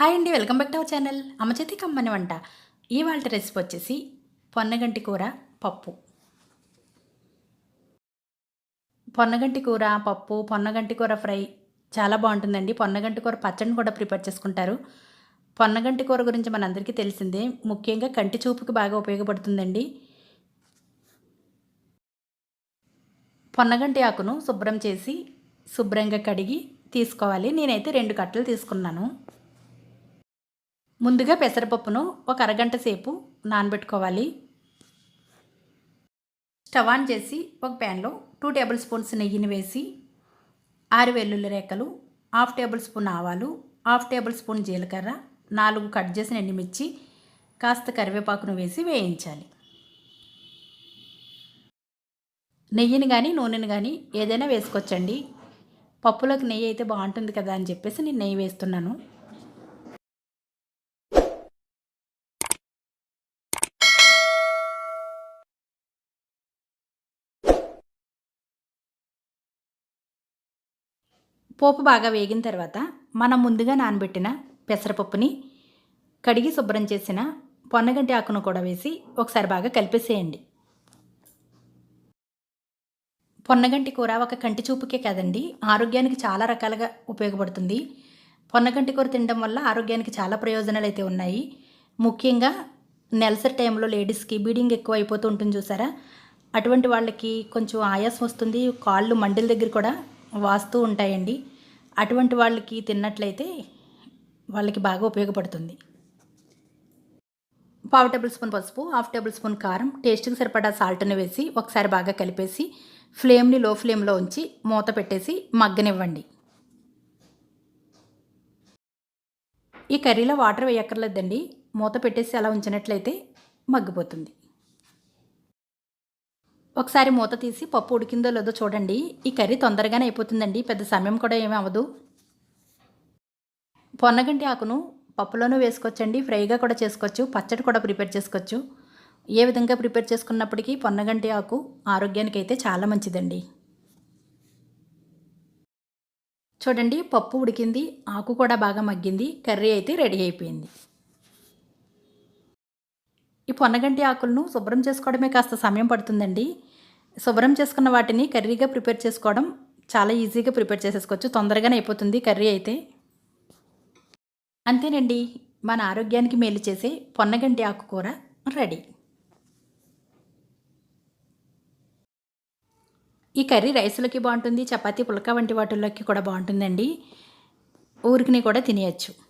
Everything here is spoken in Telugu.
హాయ్ అండి welcome back to our channel. అమ్మచేతి కమ్మని వంట. ఇవాళ రెసిపీ వచ్చేసి పొన్నగంటి కూర పప్పు. పొన్నగంటి కూర పప్పు పొన్నగంటి కూర ఫ్రై చాలా బాగుంటుందండి. పొన్నగంటి కూర పచ్చడిని కూడా ప్రిపేర్ చేసుకుంటారు. పొన్నగంటి కూర గురించి మనందరికీ తెలిసిందే ముఖ్యంగా కంటి చూపుకి బాగా ఉపయోగపడుతుందండి. పొన్నగంటి ఆకును శుభ్రం చేసి శుభ్రంగా కడిగి తీసుకోవాలి. నేనైతే రెండు కట్టలు తీసుకున్నాను. ముందుగా పెసరపప్పును ఒక అరగంట సేపు నానబెట్టుకోవాలి. స్టవ్ ఆన్ చేసి ఒక ప్యాన్లో టూ టేబుల్ స్పూన్స్ నెయ్యిని వేసి ఆరు వెల్లుల్లి రేఖలు హాఫ్ టేబుల్ స్పూన్ ఆవాలు హాఫ్ టేబుల్ స్పూన్ జీలకర్ర నాలుగు కట్ చేసిన ఎండుమిర్చి కాస్త కరివేపాకును వేసి వేయించాలి. నెయ్యిని కానీ నూనెని కానీ ఏదైనా వేసుకోవచ్చండి. పప్పులోకి నెయ్యి అయితే బాగుంటుంది కదా అని చెప్పేసి నేను నెయ్యి వేస్తున్నాను. పోపు బాగా వేగిన తర్వాత మనం ముందుగా నానబెట్టిన పెసరపప్పుని కడిగి శుభ్రం చేసిన పొన్నగంటి ఆకును కూడా వేసి ఒకసారి బాగా కలిపేసేయండి. పొన్నగంటి కూర ఒక కంటి చూపుకే కాదండి ఆరోగ్యానికి చాలా రకాలుగా ఉపయోగపడుతుంది. పొన్నగంటి కూర తినడం వల్ల ఆరోగ్యానికి చాలా ప్రయోజనాలు అయితే ఉన్నాయి. ముఖ్యంగా నెలసరి టైంలో లేడీస్కి బీడింగ్ ఎక్కువ అయిపోతూ ఉంటుంది చూసారా? అటువంటి వాళ్ళకి కొంచెం ఆయాసం వస్తుంది కాళ్ళు మండల దగ్గర కూడా వాస్తూ ఉంటాయండి. అటువంటి వాళ్ళకి తిన్నట్లయితే వాళ్ళకి బాగా ఉపయోగపడుతుంది. పావు టేబుల్ స్పూన్ పసుపు హాఫ్ టేబుల్ స్పూన్ కారం టేస్ట్కి సరిపడా సాల్ట్ని వేసి ఒకసారి బాగా కలిపేసి ఫ్లేమ్ని లో ఫ్లేమ్లో ఉంచి మూత పెట్టేసి మగ్గనివ్వండి. ఈ కర్రీలో వాటర్ వేయక్కర్లేదండి. మూత పెట్టేసి అలా ఉంచినట్లయితే మగ్గిపోతుంది. ఒకసారి మూత తీసి పప్పు ఉడికిందో లేదో చూడండి. ఈ కర్రీ తొందరగానే అయిపోతుందండి. పెద్ద సమయం కూడా ఏమీ అవ్వదు. పొన్నగంటి ఆకును పప్పులోనూ వేసుకోవచ్చండి. ఫ్రైగా కూడా చేసుకోవచ్చు. పచ్చడి కూడా ప్రిపేర్ చేసుకోవచ్చు. ఏ విధంగా ప్రిపేర్ చేసుకున్నప్పటికీ పొన్నగంటి ఆకు ఆరోగ్యానికి అయితే చాలా మంచిదండి. చూడండి పప్పు ఉడికింది. ఆకు కూడా బాగా మగ్గింది. కర్రీ అయితే రెడీ అయిపోయింది. ఈ పొన్నగంటి ఆకులను శుభ్రం చేసుకోవడమే కాస్త సమయం పడుతుందండి. శుభ్రం చేసుకున్న వాటిని కర్రీగా ప్రిపేర్ చేసుకోవడం చాలా ఈజీగా ప్రిపేర్ చేసేసుకోవచ్చు. తొందరగానే అయిపోతుంది కర్రీ అయితే. అంతేనండి. మన ఆరోగ్యానికి మేలు చేసే పొన్నగంటి ఆకుకూర రెడీ. ఈ కర్రీ రైస్లోకి బాగుంటుంది చపాతీ పులక వంటి వాటిల్లోకి కూడా బాగుంటుందండి. ఊరికిని కూడా తినేయచ్చు.